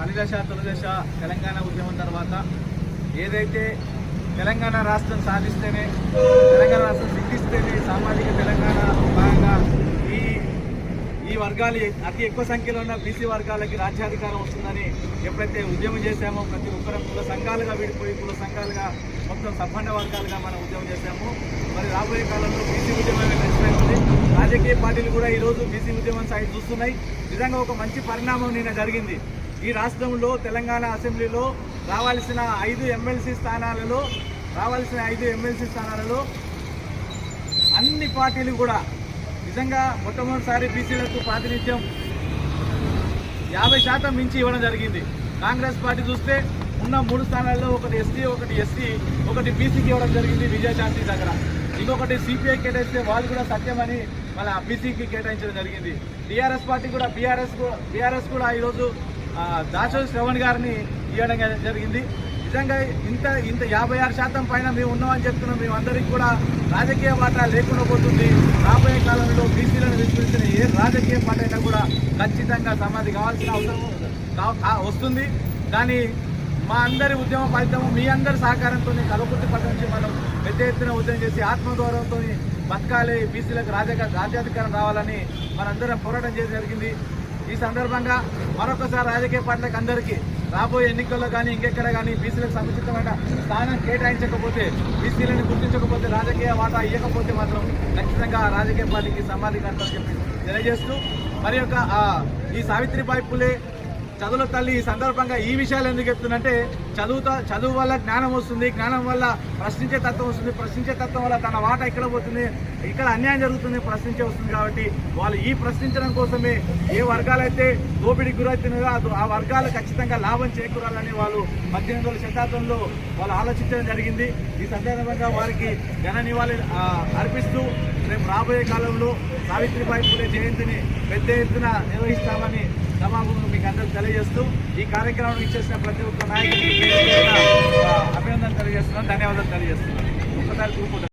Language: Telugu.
మలిదశ తొలిదశ తెలంగాణ ఉద్యమం తర్వాత ఏదైతే తెలంగాణ రాష్ట్రం సాధిస్తేనే తెలంగాణ రాష్ట్రం సిద్ధిస్తేనే సామాజిక తెలంగాణ భాగంగా ఈ ఈ వర్గాలు అతి ఎక్కువ సంఖ్యలో ఉన్న బీసీ వర్గాలకి రాజ్యాధికారం వస్తుందని ఎప్పుడైతే ఉద్యమం చేశామో ప్రతి ఒక్కరం కుల సంఘాలుగా విడిపోయి కుల సంఘాలుగా మొత్తం సబ్బండ వర్గాలుగా మనం ఉద్యమం చేశాము. మరి రాబోయే కాలంలో బీసీ ఉద్యమమే ఖచ్చితంగా ఉంది. రాజకీయ పార్టీలు కూడా ఈరోజు బీసీ ఉద్యమం సైడ్ చూస్తున్నాయి. నిజంగా ఒక మంచి పరిణామం నిన్న జరిగింది. ఈ రాష్ట్రంలో తెలంగాణ అసెంబ్లీలో రావాల్సిన ఐదు ఎమ్మెల్సీ స్థానాలలో రావాల్సిన ఐదు ఎమ్మెల్సీ స్థానాలలో అన్ని పార్టీలు కూడా నిజంగా మొట్టమొదటిసారి బీసీలకు ప్రాతినిధ్యం యాభై శాతం మించి ఇవ్వడం జరిగింది. కాంగ్రెస్ పార్టీ చూస్తే ఉన్న మూడు స్థానాల్లో ఒకటి ఎస్టీ ఒకటి ఎస్సీ ఒకటి బీసీకి ఇవ్వడం జరిగింది విజయశాంతి దగ్గర. ఇంకొకటి సిపిఐ కేటాయిస్తే వాళ్ళు కూడా సత్యమని మళ్ళీ బీసీకి కేటాయించడం జరిగింది. టీఆర్ఎస్ పార్టీ కూడా బీఆర్ఎస్ బీఆర్ఎస్ కూడా ఈరోజు ఆ, శ్రవణ్ గారిని ఇవ్వడం జరిగింది. నిజంగా ఇంత ఇంత యాభై ఆరు శాతం పైన మేము ఉన్నామని చెప్తున్నాం. మేము అందరికీ కూడా రాజకీయ పాట లేకుండా పోతుంది. రాబోయే కాలంలో బీసీలను విస్మరించిన ఏ రాజకీయ పాట అయినా కూడా ఖచ్చితంగా సమాధి కావాల్సిన అవసరం వస్తుంది. కానీ మా అందరి ఉద్యమ ఫలితం మీ అందరి సహకారంతో కలవకుర్తి పట్ల నుంచి మనం పెద్ద ఎత్తున ఉద్యమం చేసి ఆత్మగౌరవంతో బతకాలి. బీసీలకు రాజక రాజ్యాధికారం రావాలని మనందరం పోరాటం చేయడం జరిగింది. ఈ సందర్భంగా మరొకసారి రాజకీయ పార్టీలకు అందరికీ రాబోయే ఎన్నికల్లో కానీ ఇంకెక్కడ కానీ బీసీలకు సముచితమైన స్థానం కేటాయించకపోతే బీసీలను గుర్తించకపోతే రాజకీయ వాటా ఇవ్వకపోతే మాత్రం ఖచ్చితంగా రాజకీయ పార్టీకి సమాధి కడతామని చెప్పి తెలియజేస్తూ మరి యొక్క ఈ సావిత్రిబాయి పులే చదువుల తల్లి ఈ సందర్భంగా ఈ విషయాలు ఎందుకు చెప్తుందంటే చదువుతా చదువు వల్ల జ్ఞానం వస్తుంది జ్ఞానం వల్ల ప్రశ్నించే తత్వం వస్తుంది ప్రశ్నించే తత్వం వల్ల తన వాట ఎక్కడ పోతుంది ఇక్కడ అన్యాయం జరుగుతుంది ప్రశ్నించే వస్తుంది కాబట్టి వాళ్ళు ఈ ప్రశ్నించడం కోసమే ఏ వర్గాలైతే దోపిడీకి గురవుతున్నాయో ఆ- ఆ వర్గాలు ఖచ్చితంగా లాభం చేకూరాలని వాళ్ళు పద్దెనిమిది వందల శతాబ్దంలో వాళ్ళు ఆలోచించడం జరిగింది. ఈ సందర్భంగా వారికి ఘన నివాళి అర్పిస్తూ రేపు రాబోయే కాలంలో సావిత్రిబాయి పూలే జయంతిని పెద్ద ఎత్తున నిర్వహిస్తామని సమాపంలో మీకు అందరూ తెలియజేస్తూ ఈ కార్యక్రమం ఇచ్చేసిన ప్రతి ఒక్క నాయకుడికి పేరు అభినందనలు తెలియజేస్తున్నాను ధన్యవాదాలు తెలియజేస్తున్నాను. ఒక్కసారి కూర్చుంటాను